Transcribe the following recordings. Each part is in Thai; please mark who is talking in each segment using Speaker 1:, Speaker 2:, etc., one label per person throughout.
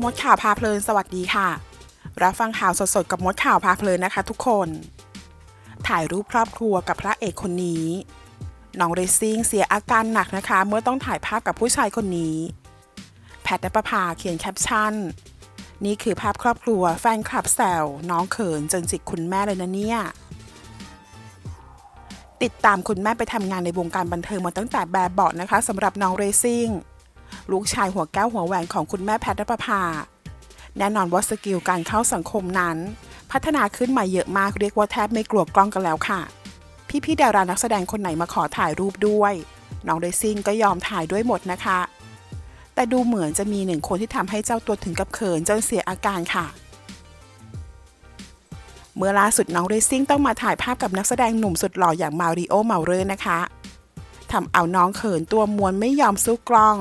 Speaker 1: มดข่าวพาเพลินสวัสดีค่ะ รับฟังข่าวสดๆกับมดข่าวพาเพลินนะคะ ทุกคน ถ่ายรูปครอบครัวกับพระเอกคนนี้น้องเรซิ่งเสียอาการหนักนะคะ เมื่อต้องถ่ายภาพกับผู้ชายคนนี้ แพทย์ณปภาเขียนแคปชั่น นี่คือภาพครอบครัวแฟนคลับแซวน้องเขินจนจิกคุณแม่เลยนะเนี่ย ติดตามคุณแม่ไปทำงานในวงการบันเทิงมาตั้งแต่แบบเบาะนะคะสำหรับน้องเรซซิ่ง ลูกชายหัวแก้วหัวแหวนของคุณแม่แพทย์นภา แน่นอนว่าสกิลการเข้าสังคมนั้น พัฒนาขึ้นมาเยอะมากเรียกว่าแทบไม่กลัวกล้องกันแล้วค่ะ พี่ๆดารานักแสดงคนไหนมาขอถ่ายรูปด้วยน้องเรซิ่งก็ยอมถ่ายด้วยหมดนะคะ แต่ดูเหมือนจะมีหนึ่งคนที่ทำให้เจ้าตัวถึงกับเขินจนเสียอาการค่ะ เมื่อล่าสุดน้องเรซิ่งต้องมาถ่ายภาพกับนักแสดงหนุ่มสุดหล่ออย่างมาริโอเมาเรอร์นะคะทำเอาน้องเขินตัวมวนไม่ยอมสู้กล้อง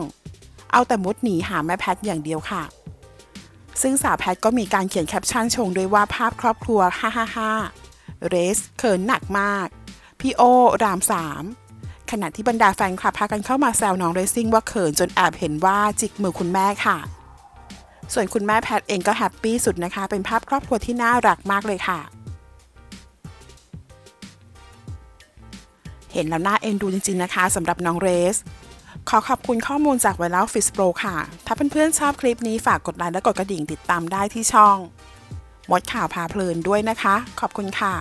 Speaker 1: เอาแต่มุดหนีหาแม่แพทอย่างเดียวค่ะ ซึ่งสาวแพทก็มีการเขียนแคปชั่นชงด้วยว่าภาพครอบครัวฮ่าฮ่าฮ่าเรสเขินหนักมาก พี่โอ รามสามขณะที่บรรดาแฟนคลับพากันเข้ามาแซวน้องเรซิ่งว่าเขินจนแอบเห็นว่าจิกมือคุณแม่ค่ะ ส่วนคุณแม่แพทเองก็แฮปปี้สุดนะคะ เป็นภาพครอบครัวที่น่ารักมากเลยค่ะ เห็นแล้วน่าเอ็นดูจริงๆนะคะสำหรับน้องเรส ขอขอบคุณข้อมูลจากไวรัลฟิสโปรค่ะ ถ้าเพื่อนๆชอบคลิปนี้ฝากกดไลค์และกดกระดิ่งติดตามได้ที่ช่อง มดข่าวพาเพลินด้วยนะคะ ขอบคุณค่ะ